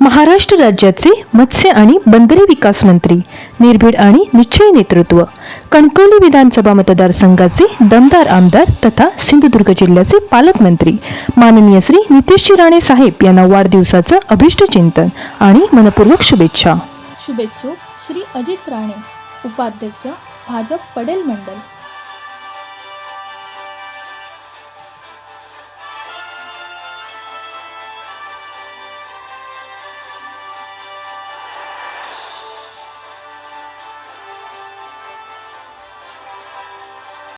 महाराष्ट्र राज्याचे मत्स्य आणि बंदरे विकास मंत्री निर्भीड आणि निश्चय नेतृत्व कणकवली विधानसभा मतदारसंघाचे दमदार आमदार तथा सिंधुदुर्ग जिल्ह्याचे पालकमंत्री माननीय श्री नितेशजी राणे साहेब यांना वाढदिवसाचं अभिष्ट चिंतन आणि मनपूर्वक शुभेच्छा. शुभेच्छुक श्री अजित राणे उपाध्यक्ष भाजप पडेल मंडल.